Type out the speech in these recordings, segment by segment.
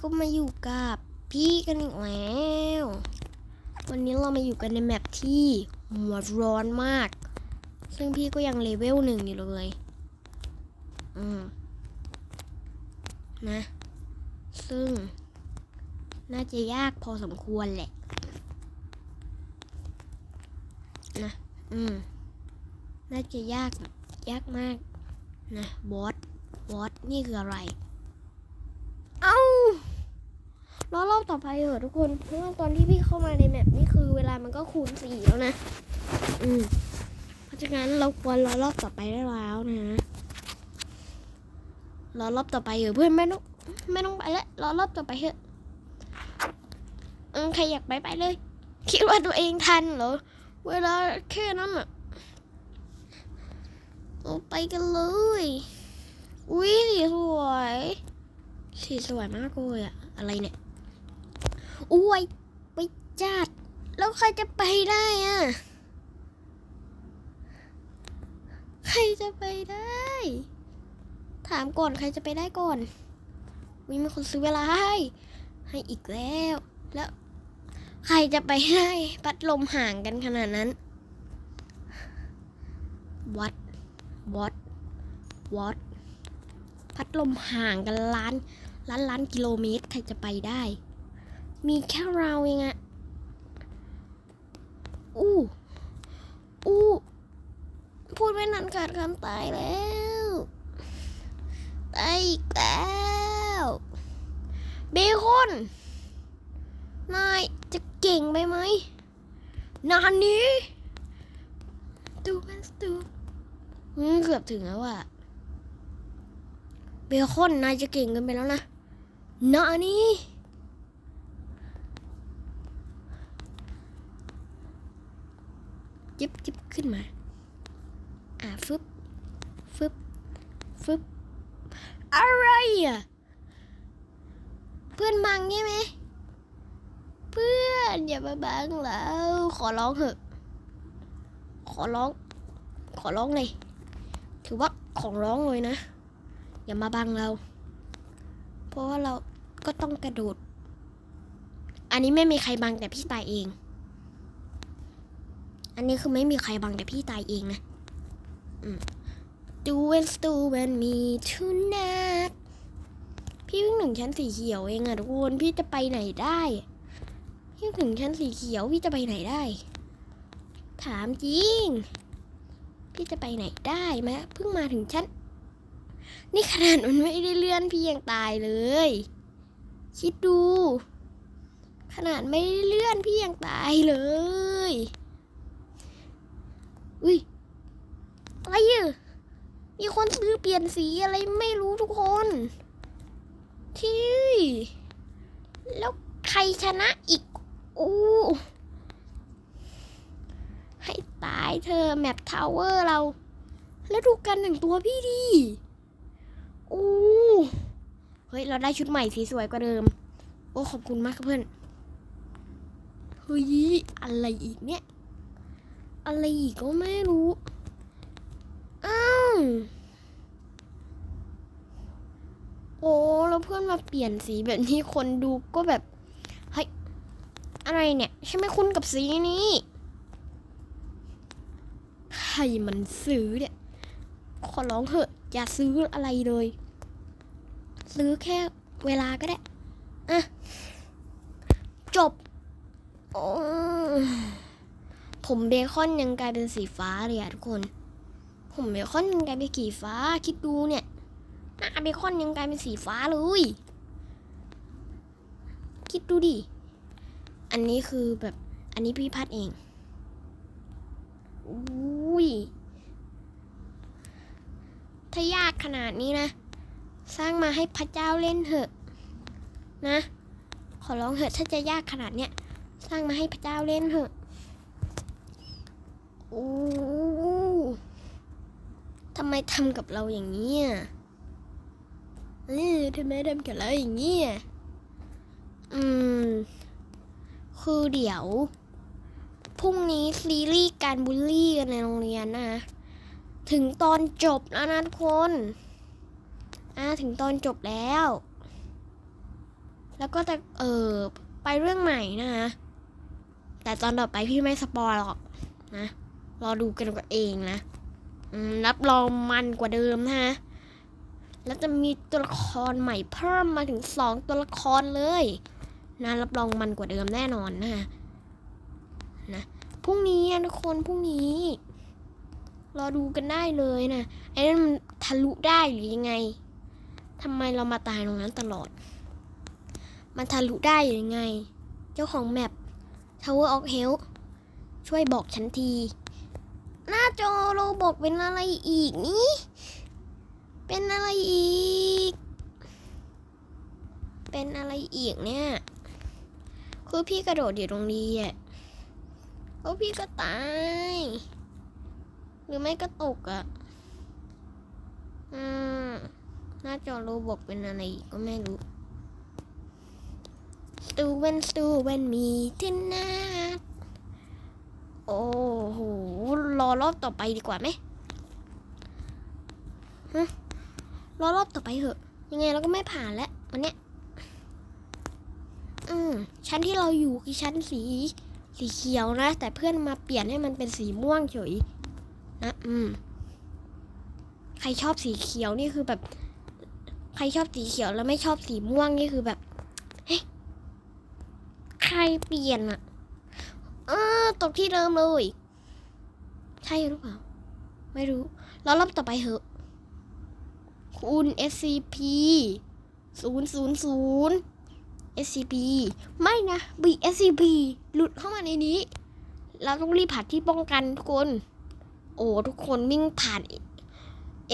ก็มาอยู่กับพี่กันอีกแล้ว วันนี้เรามาอยู่กันในแมปที่หัวร้อนมาก ซึ่งพี่ก็ยังเลเวลหนึ่งอยู่เลย อืม นะ ซึ่ง น่าจะยากพอสมควรแหละ นะ อืม น่าจะยาก ยากมาก นะ บอส บอส นี่คืออะไร เอ้ารอรอบต่อไปเถอะทุกคนเพราะว่าตอนที่พี่เข้ามาในแมปนี่คือเวลามันก็คูณสี่แล้วนะ อืมเพราะฉะนั้นเราควรรอรอบต่อไปได้แล้วนะรอรอบต่อไปเถอะเพื่อนไม่ต้องไม่ต้องไปแล้วรอรอบต่อไปเถอะเออใครอยากไปไปเลย คิดว่าตัวเองทันเหรอ เวลาแค่นั้นอะเอาไปกันเลยอุ้ยสีสวยสีสวยมากเลยอะอะไรเนี่ย อุ้ยไปจัด แล้วใครจะไปได้อะใครจะไปได้ ถามก่อนใครจะไปได้ก่อนวิมีคนซื้อเวลาให้ ให้อีกแล้ว แล้วใครจะไปได้พัดลมห่างกันขนาดนั้นวัดวัดวัดพัดลมห่างกันล้านล้านล้านกิโลเมตร ใครจะไปได้ มีแค่เราเองอะอู้อู้พูดไม่นานขาดคำตายแล้วตายอีกแล้วเบคอนนายจะเก่งไปไหมนานนี้ตูมันตูอืมเกือบถึงแล้วอะเบคอนนายจะเก่งเกันไปแล้วนะนาน จิบจิบขึ้นมา อะฟึบฟึบฟึบอะไรอะ เพื่อนบังใช่ไหม เพื่อนอย่ามาบังเราขอร้องเถอะ ขอร้อง ขอร้องเลย ถือว่าของร้องเลยนะ อย่ามาบังเรา เพราะว่าเราก็ต้องกระโดด อันนี้ไม่มีใครบังแต่พี่ตายเอง อันนี้คือไม่มีใครบังแต่พี่ตายเองนะ Do and do and me tonight พี่เพิ่งถึงชั้นสีเขียวเองอะทุกคนพี่จะไปไหนได้พี่ถึงชั้นสีเขียวพี่จะไปไหนได้ ถามจริง พี่จะไปไหนได้ไหมเพิ่งมาถึงชั้น นี่ขนาดมันไม่ได้เลื่อนพี่ยังตายเลย คิดดู ขนาดไม่ได้เลื่อนพี่ยังตายเลย อุ้ยอะไรอะมีคนซื้อเปลี่ยนสีอะไรไม่รู้ทุกคนที่แล้วใครชนะอีกอู้ให้ตายเธอแมปทาวเวอร์เรา แล้วดูกันหนึ่งตัวพี่ดีอู้เฮ้ย เราได้ชุดใหม่สีสวยกว่าเดิม โอ้ ขอบคุณมากครับเพื่อน เฮ้ย อะไรอีกเนี่ย อะไรอีกก็ไม่รู้ อ้าว โอ้แล้วเพื่อนมาเปลี่ยนสีแบบนี้คนดูก็แบบ เฮ้ย อะไรเนี่ยใช่ไหมคุ้นกับสีนี้ใครมันซื้อเนี่ย ขอร้องเถอะ อย่าซื้ออะไรเลย ซื้อแค่เวลาก็ได้อะจบ โอ้ ผมเบคอนยังกลายเป็นสีฟ้าเลยอะทุกคน ผมเบคอนยังกลายเป็นสีฟ้า คิดดูเนี่ยหน้าเบคอนยังกลายเป็นสีฟ้าเลย คิดดูดิ อันนี้คือแบบ อันนี้พี่พัดเองอุ้ย ถ้ายากขนาดนี้นะ สร้างมาให้พระเจ้าเล่นเถอะ นะ ขอร้องเถอะถ้าจะยากขนาดเนี้ย สร้างมาให้พระเจ้าเล่นเถอะ ทำไมทำกับเราอย่างนี้อะเออทำไมทำกับเราอย่างนี้อะอืม คือเดี๋ยว พรุ่งนี้ซีรีส์การบูลลี่กันในโรงเรียนนะ ถึงตอนจบแล้วนะทุกคนอ่าถึงตอนจบแล้ว แล้วก็จะเออไปเรื่องใหม่นะคะแต่ตอนต่อไปพี่ไม่สปอยหรอกนะ รอดูกันเองนะรับรองมันกว่าเดิมนะฮะ แล้วจะมีตัวละครใหม่เพิ่มมาถึงสองตัวละครเลยนะรับรองมันกว่าเดิมแน่นอนนะฮะนะพรุ่งนี้อะทุกคนพรุ่งนี้รอดูกันได้เลยนะไอ้นั่นมันทะลุได้หรือยังไงทำไมเรามาตายตรงนั้นตลอด มันทะลุได้หรือยังไง เจ้าของแมป Tower of Hell ช่วยบอกฉันที หน้าจอโรบอกเป็นอะไรอีกนี่ เป็นอะไรอีก เป็นอะไรอีกเนี่ย คือพี่กระโดดอยู่ตรงนี้อะแล้วพี่ก็ตาย หรือไม่ก็ตกอะ อืม หน้าจอโรบอกเป็นอะไรอีกก็ไม่รู้สตูเวนสตูเวนมีที่นา โอ้โห รอรอบต่อไปดีกว่าไหมฮะรอรอบต่อไปเถอะ ยังไงเราก็ไม่ผ่านแล้ววันเนี้ย อืม ชั้นที่เราอยู่คือชั้นสี สีเขียวนะ แต่เพื่อนมาเปลี่ยนให้มันเป็นสีม่วงเฉย นะ อืม ใครชอบสีเขียวนี่คือแบบ ใครชอบสีเขียวแล้วไม่ชอบสีม่วงนี่คือแบบ เฮ้ย ใครเปลี่ยนอะ เออตกที่เดิมเลย ใช่หรือเปล่า ไม่รู้ แล้วรอบต่อไปเหอะ คุณ SCP ศูนย์ศูนย์ศูนย์ SCP ไม่นะ B SCP หลุดเข้ามาในนี้ เราต้องรีบผ่านที่ป้องกันทุกคน โอ้ทุกคนวิ่งผ่าน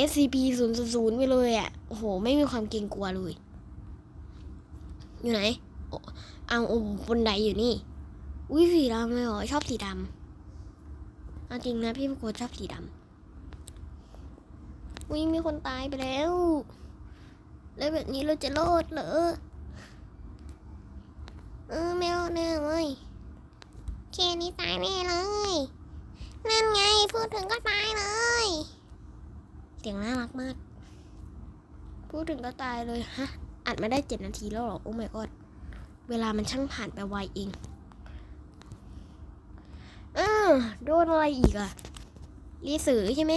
SCP ศูนย์ศูนย์ไปเลยอะ่ะ โอ้โห ไม่มีความเกรงกลัวเลย อยู่ไหน เอาโอ้บนไดอยู่นี่ อุ้ยสีดำเลยเหรอชอบสีดำเอาจริงนะพี่พกชอบสีดำอุ้ยมีคนตายไปแล้ว แล้วแบบนี้เราจะรอดเหรอเออไม่รอดแน่เลยแค่นี้ตายแน่เลย นั่นไงพูดถึงก็ตายเลย เสียงน่ารักมาก พูดถึงก็ตายเลยฮะอัดมาได้เจ็ดนาทีแล้วหรอ โอ้ my god เวลามันช่างผ่านไปไวเอง ออโดนอะไรอีกอะรีสือใช่ไหม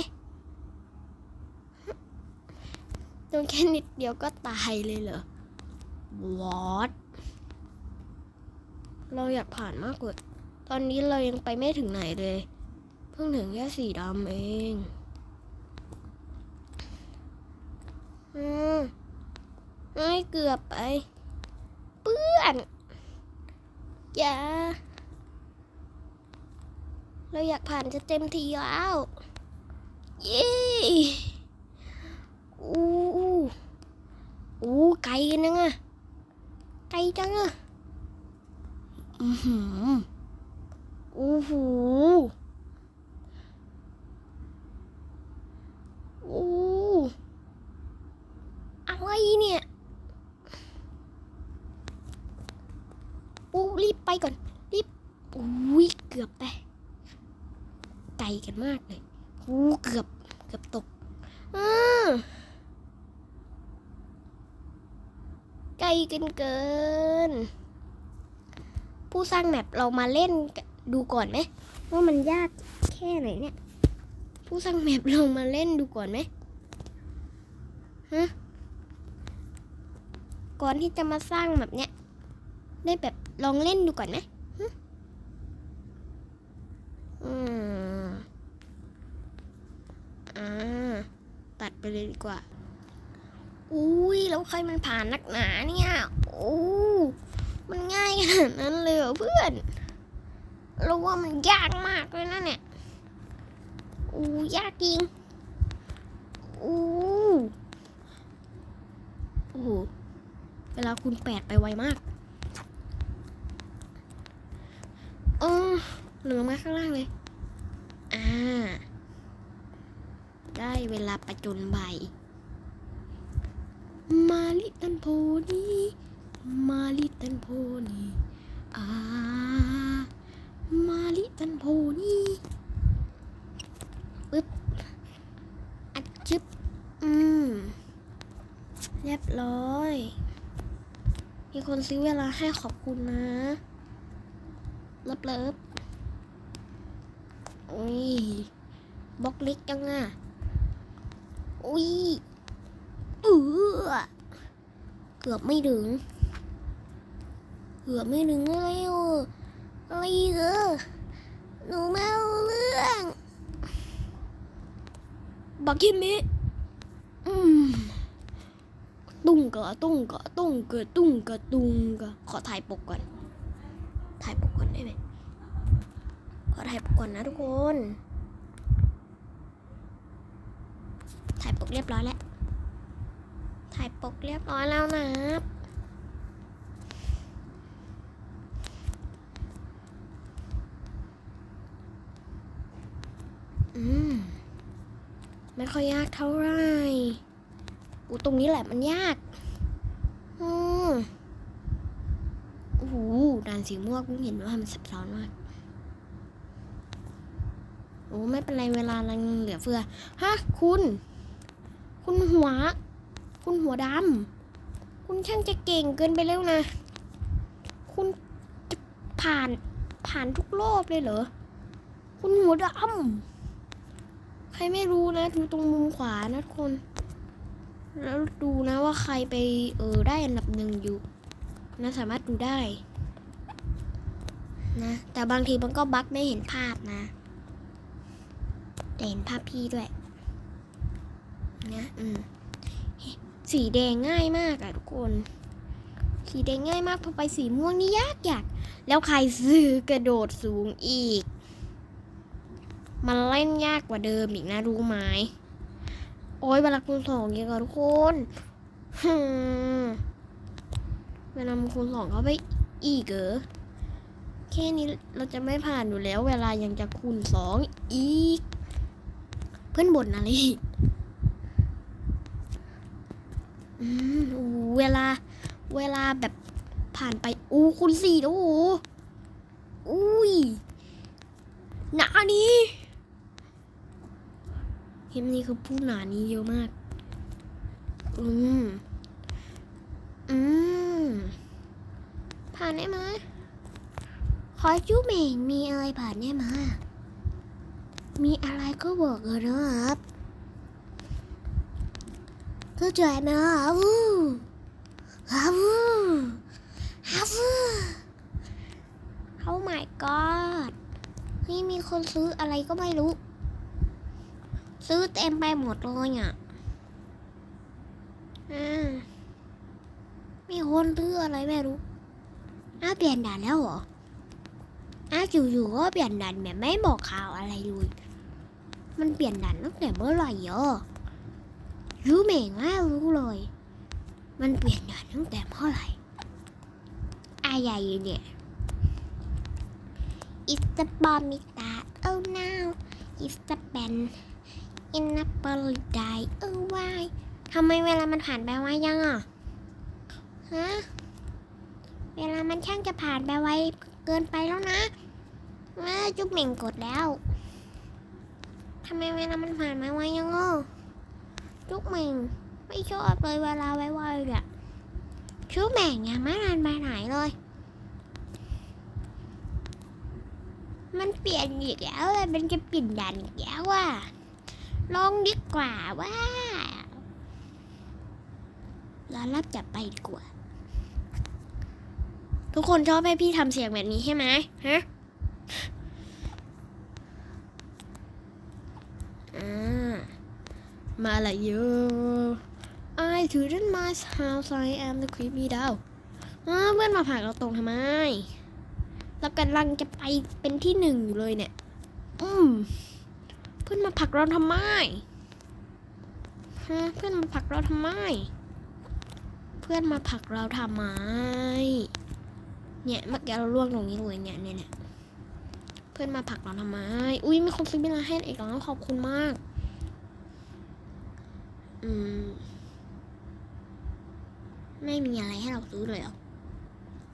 โดนแค่นิดเดียวก็ตายเลยเหรอวอตเราอยากผ่านมากกว่า ตอนนี้เรายังไปไม่ถึงไหนเลย เพิ่งถึงแค่สีดำเอง อืมไม่เกือบไป เปื้อน อย่า เราอยากผ่านจะเต็มทีแล้ว เย้อู้อู้ไกลกันนังอะไกลจังอะอือหืออู้หูอู้อะไรเนี่ยอู้รีบไปก่อน รีบอุ้ยเกือบไป กลกันมากเลยอู้เกือบเกือบตกอไกลกันเกิน ผู้สร้างแมปเรามาเล่นดูก่อนไหมว่ามันยากแค่ไหนเนี่ย ผู้สร้างแมปเรามาเล่นดูก่อนไหมฮะก่อนที่จะมาสร้างแบบเนี้ยได้แบบลองเล่นดูก่อนไหมฮะอืมอ่า ตัดไป เลยดีกว่า อุ้ยแล้วใครมันผ่านนักหนาเนี่ย โอ้มันง่ายขนาดนั้นเลยเพื่อนเราว่ามันยากมากเลยนะเนี่ยอู้ยากจริงอู้โอ้โหเวลาคุณแปดไปไวมากเออเหลือมาข้างล่างเลย อ่า ได้เวลาประจนใบ มาลิตันโพนีมาลิตันโพนีอ่ามาลิตันโพนีปึ๊บ อัดจึ๊บ อืม เรียบร้อย มีคนซื้อเวลาให้ขอบคุณนะเลิฟเลิฟอุ้ยบล็อกเล็กจังอะ อุ้ยเออเกือบไม่ถึง เกือบไม่ถึงอะไรเอออะไรเออหนูไม่เอาเรื่องบักคิมิอืมตุ้งกะตุ้งกะตุ้งกะตุ้งกะตุ้งกะขอถ่ายปกก่อน ถ่ายปกก่อนได้ไหมขอถ่ายปกก่อนนะทุกคน ถ่ายปก เรียบร้อยแล้ว ถ่ายปกเรียบร้อยแล้วนะอืมไม่ค่อยยากเท่าไหร่อูตรงนี้แหละมันยากอืมโอ้โหด่านสีม่วงเพิ่งเห็นว่ามันซับซ้อนมาก โอ้ไม่เป็นไรเวลาเราเหลือเฟือ ฮะ คุณ คุณหัว คุณหัวดำ คุณช่างจะเก่งเกินไปแล้วนะ คุณจะผ่านผ่านทุกรอบเลยเหรอ คุณหัวดำ ใครไม่รู้นะดูตรงมุมขวานะทุกคน แล้วดูนะว่าใครไปเออได้อันดับหนึ่งอยู่ นะสามารถดูได้นะแต่บางทีมันก็บั๊กไม่เห็นภาพนะ แต่เห็นภาพพี่ด้วย นะอืมสีแดงง่ายมากอะทุกคน สีแดงง่ายมากพอไปสีม่วงนี่ยากยากแล้วใครซื้อกระโดดสูงอีก มันเล่นยากกว่าเดิมอีกนะรู้ไหมโอ้ยเวลาคูณสองเยอะกว่าทุกคนฮึเวลาคูณสองเข้าไปอีกเหรอแค่นี้เราจะไม่ผ่านอยู่แล้ว เวลายังจะคูณสองอีก เพื่อนบ่นอะไรอีก เวลา เวลาแบบผ่านไป อู้คูณสี่แล้วโอ้โหอุ้ยหนานี้เกมนี้คือผู้หนานี้เยอะมาก อืม อืม ผ่านได้ไหมขอจูเมงมีอะไรผ่านได้ไหมมีอะไรก็บอกเลยนะครับ เข้าใจไหมครับวู้ครับวู้ครับวู้ Oh my god นี่มีคนซื้ออะไรก็ไม่รู้ ซื้อเต็มไปหมดเลยอะอ่ามีคนซื้ออะไรไม่รู้อ้าวเปลี่ยนด่านแล้วเหรออ้าวอยู่ๆก็เปลี่ยนด่านแบบไม่บอกข่าวอะไรเลย มันเปลี่ยนด่านตั้งแต่เมื่อไหร่เหรอ รู้เมงไม่รู้เลย มันเปลี่ยนด่านตั้งแต่เมื่อไหร่อะไรเนี่ย It's the bomb it that oh now It's the pen in a b o l die oh why ทำไมเวลามันผ่านไปไวยังอะ ฮะ เวลามันช่างจะผ่านไปไวเกินไปแล้วนะเอ้ยจุ๊บเหม่งกดแล้ว ทำไมเวลามันผ่านมาไวยังอะ จุ๊บเม่งไม่ชอบเลยเวลาไวๆอะจุ๊บเหม่งยังไม่ทันไปไหนเลย มันเปลี่ยนอีกแล้วเลยมันจะเปลี่ยนดันอีกแล้วว่ะลองดีกว่าว่าเรารับจับไปกว่า ทุกคนชอบให้พี่ทำเสียงแบบนี้ใช่ไหมฮะอ่า มาละเยอะ I couldn't my house I am the creepy doll เพื่อนมาผลักเราตรงทำไมเรากำลังจะไปเป็นที่หนึ่งอยู่เลยเนี่ย อืม เพื่อนมาผลักเราทำไมฮะเพื่อนมาผลักเราทำไม เพื่อนมาผลักเราทำไม เนี่ยเมื่อกี้เราล่วงตรงนี้เลยเนี่ยเนี่ยเนี่ยเพื่อนมาผลักเราทำไม อุ้ยมีคนซื้อเวลาให้อีกแล้วขอบคุณมาก อืม ไม่มีอะไรให้เราซื้อเลยเหรอ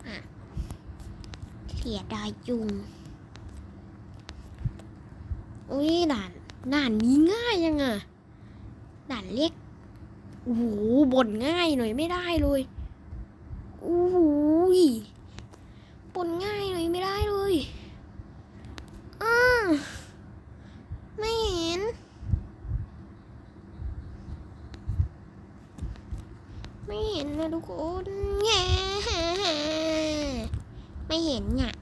อะเสียดายจุง อุ้ยด่าน ด่านนี้ง่ายยังอะด่านเล็กโอ้โหบ่นง่ายหน่อยไม่ได้เลยโอ้โหยปนง่ายเลยไม่ได้เลยอ้าไม่เห็น ไม่เห็นนะทุกคนแง่ไม่เห็นเนี่ย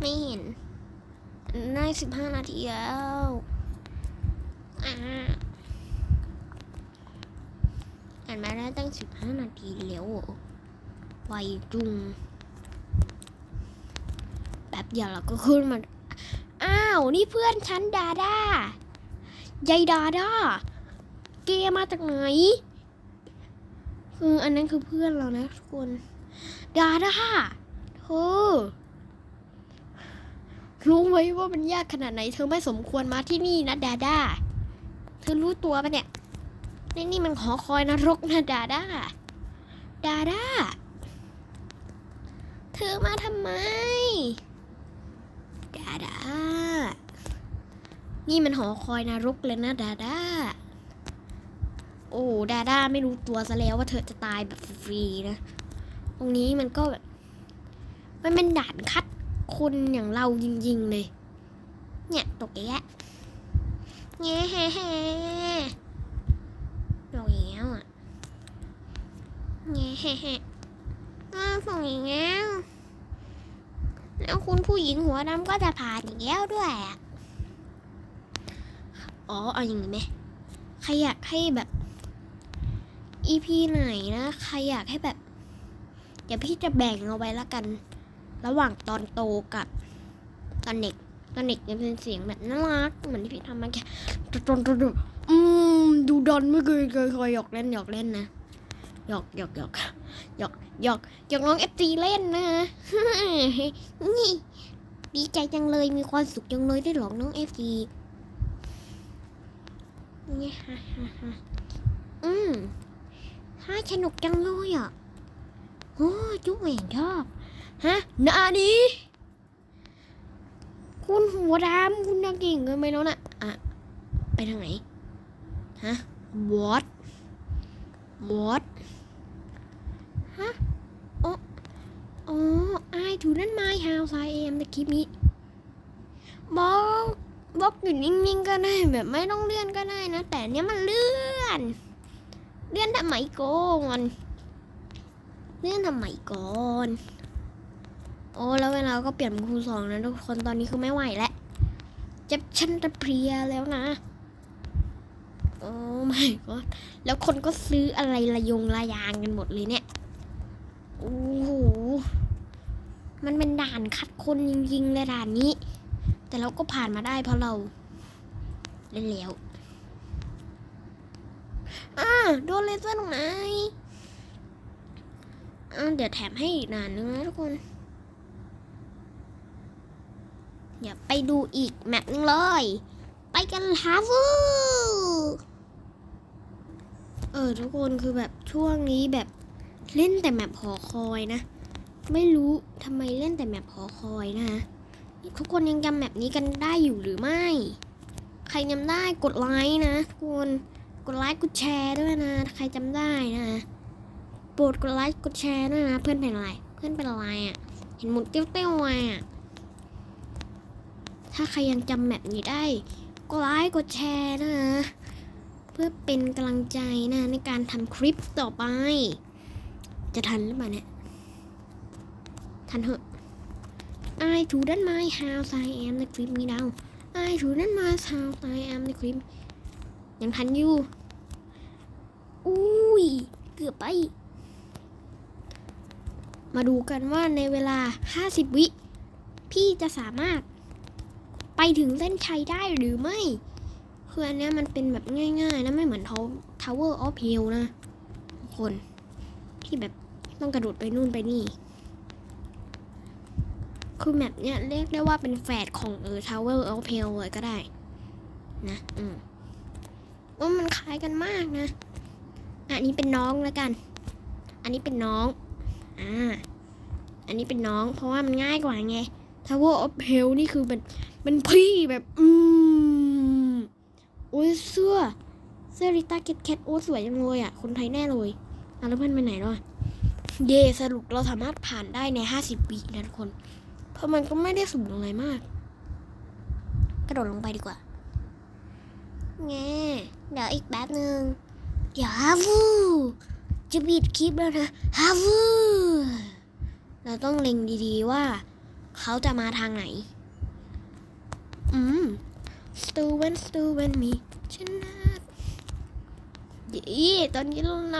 ไม่เห็น ได้สิบห้านาทีแล้วอ่าอ่านมาได้ตั้งสิบห้านาทีแล้วเหรอไวจุงแป๊บเดียวเราก็ขึ้นมาอ้าว นี่เพื่อนฉันดาดายายดาดาเกมาจากไหน คืออันนั้นคือเพื่อนเรานะทุกคนดาดาเธอรู้ไหมว่ามันยากขนาดไหน เธอไม่สมควรมาที่นี่นะดาดาเธอรู้ตัวปะเนี่ยนี่นี่มันขอคอยนรกนะดาดาดาดาเธอมาทำไม ดาดานี่มันหอคอยนรกเลยนะดาดา โอ้ดาด้าไม่รู้ตัวซะแล้วว่าเธอจะตายแบบฟรีๆนะ ตรงนี้มันก็แบบมันเป็นด่านคัดคนอย่างเราจริงๆเลย เนี่ยตกแยะแง่แฮ่แฮ่ตกอีกแล้วอะแง่แฮ่แฮ่อ้าวตกอีกแล้วแล้วคุณผู้หญิงหัวดำก็จะผ่านอีกแล้วด้วยอะอ๋อเอาอย่างนี้ไหมใครอยากให้แบบ EP ไหนนะใครอยากให้แบบ เดี๋ยวพี่จะแบ่งเอาไว้ละกัน ระหว่างตอนโตกับตอนเด็กตอนเด็กจะเป็นเสียงแบบน่ารักเหมือนที่พี่ทำมาแค่ตอนตอนอืมดูดอนไม่เคยเคยเคยหยอกเล่นหยอกเล่นนะหยอกหยอกหยอกหยอกหยอกหยอกน้องเอฟซีเล่นนะนี่ดีใจจังเลยมีความสุขจังเลยได้หลอกน้องเอฟซีนี่ฮ่าฮ่าฮ่าอืม ฮ่าสนุกจังเลยอะโอ้จุ๊บแหวนชอบฮะนานี้คุณหัวดำคุณนักเก่งเกินไปแล้วนะอะไปทางไหนฮะ what what ฮะอ๋ออ๋อไอถูนั่นไม้ house I am ตะกี้นี้บอกบอกอยู่นิ่งๆก็ได้แบบไม่ต้องเลื่อนก็ได้นะ แต่เนี้ยมันเลื่อน เลื่อนทำไมก่อนเลื่อนทำไมก่อนโอ้แล้วเวลาก็เปลี่ยนเป็นคูณสองนะทุกคนตอนนี้คือไม่ไหวแล้วเจ็บฉันจะเพลียแล้วนะโอ้ไม่ก็แล้วคนก็ซื้ออะไรระยงระยางกันหมดเลยเนี่ยโอ้โหมันเป็นด่านคัดคนจริงๆเลยด่านนี้ แต่เราก็ผ่านมาได้เพราะเราเล่นแล้ว อ่าโดนเลเซอร์ตรงไหนอ่าเดี๋ยวแถมให้อีกนานนึงนะทุกคน เดี๋ยวไปดูอีกแมปนึงเลย ไปกันฮาฟูเออทุกคนคือแบบช่วงนี้แบบเล่นแต่แมปหอคอยนะ ไม่รู้ทำไมเล่นแต่แมปหอคอยนะทุกคนยังจำแมปนี้กันได้อยู่หรือไม่ ใครจำได้กดไลค์นะทุกคน กดไลค์กดแชร์ด้วยนะใครจำได้นะโปรดกดไลค์กดแชร์ด้วยนะ เพื่อนเป็นอะไร เพื่อนเป็นอะไรอะ เห็นหมุนเตี้ยวๆมาอะ ถ้าใครยังจำแมปนี้ได้ก็ไลค์กดแชร์นะ เพื่อเป็นกำลังใจนะในการทำคลิปต่อไป จะทันหรือเปล่าเนี่ย ทันเหอะไอถูด้านไม้ how I am ในคลิปนี้ดาวไอถูด้านไม้ how I am ในคลิป ยังทันอยู่ อุ้ย เกือบไป มาดูกันว่าในเวลา 50 วิ พี่จะสามารถ ไปถึงเส้นชัยได้หรือไม่คืออันนี้มันเป็นแบบง่ายๆนะไม่เหมือน Tower of Hell นะทุกคนที่แบบต้องกระโดดไปนู่นไปนี่ คือแมปเนี้ยเรียกได้ว่าเป็นแฝดของเออ Tower of Hell เลยก็ได้ นะ อืม ว่ามันคล้ายกันมากนะ อันนี้เป็นน้องแล้วกัน อันนี้เป็นน้อง อ่า อันนี้เป็นน้อง เพราะว่ามันง่ายกว่าไง Tower of Hell นี่คือเป็นเป็นพี่แบบ อืมโอ้ยเสื้อ เสื้อริต้าเก็ตแคทโอ้สวยจังเลยอะ คนไทยแน่เลยอะแล้วเพื่อนไปไหนแล้วอะเย่สรุปเราสามารถผ่านได้ในห้าสิบปีนะทุกคน เพราะมันก็ไม่ได้สูงอะไรมาก กระโดดลงไปดีกว่า แง เดี๋ยวอีกแป๊บหนึ่งเดี๋ยวฮาวูจะบิดคลิปแล้วนะฮาวูเราต้องเล็งดีๆว่า เขาจะมาทางไหน อืมสตูเวนสตูเวนมีชนะดีตอนนี้เราน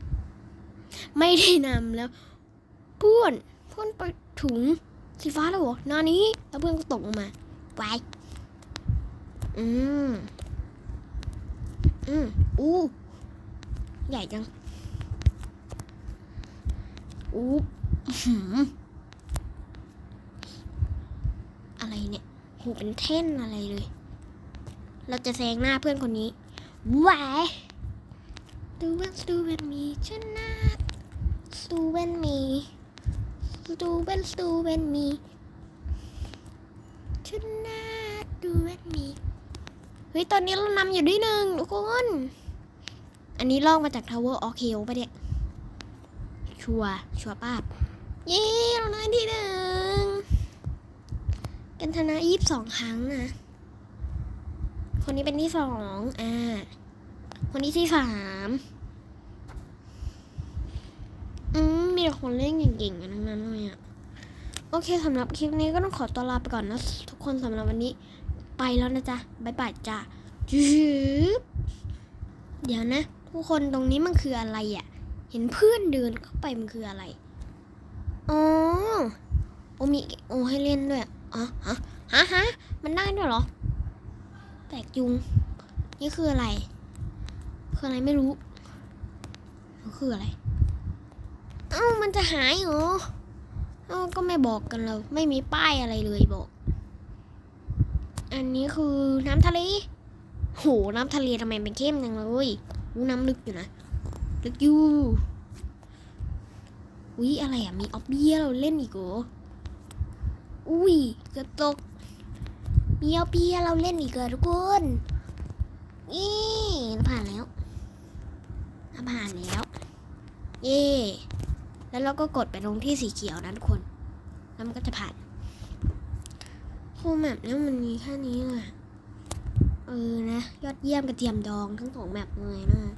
ำไม่ได้นำแล้วพื่นพื่นไปถุงสีฟ้าแล้วเหรอนานี้ แล้วเพื่อนก็ตกมาไปอืม อืมอู้ใหญ่จังอู้อื้อะไรเนี่ยโหเป็นเท่นอะไรเลย เราจะแซงหน้าเพื่อนคนนี้แหวดูเวนดูเวนมีชนะดูเวนมีดูเวนมี เฮ้ย ตอนนี้เรานำอยู่ด้วยหนึ่งทุกคน อันนี้ลอกมาจาก Tower of h e l l ปะเนี่ย ชัวร์ชัวร์ป้าบเย้เราได้ที่หนึ่งกันชนะยี่สิบสองครั้งนะ คนนี้เป็นที่สองอ่า คนนี้ที่สามอืม มีแต่คนเล่นเก่งๆกันทั้งนั้นเลยอะโอเคสำหรับคลิปนี้ก็ต้องขอตัวลาไปก่อนนะ ทุกคนสำหรับวันนี้ ไปแล้วนะจ๊ะบายบายจ้ะจืบเดี๋ยวนะ ทุกคนตรงนี้มันคืออะไรอะ่ะ เห็นเพื่อนเดินเข้าไปมันคืออะไร อ๋อ โอมีโอให้เล่นด้วยอ๋อฮะฮะฮะมันได้ด้วยเหรอ แปลกจุง นี่คืออะไร คืออะไรไม่รู้มันคืออะไร เอ้ามันจะหายเหรอ เอ้าก็ไม่บอกกันเรา ไม่มีป้ายอะไรเลยบอก อันนี้คือน้ำทะเล โห น้ำทะเลทำไมเป็นเข้มจังเลยอู้น้ำลึกอยู่นะ ลึกอยู่อุ้ยอะไรอะ มีออบเบี้ยเราเล่นอีกเหรออุ้ยเกือบตก มีออบเบี้ยเราเล่นอีกเหรอทุกคนนี่เราผ่านแล้วเราผ่านแล้ว เย่แล้วเราก็กดไปตรงที่สีเขียวนะทุกคน แล้วมันก็จะผ่าน โฮแมปเนี่ยมันมีแค่นี้เลย เออนะ ยอดเยี่ยมกระเทียมดองทั้งสองแบบเลยนะ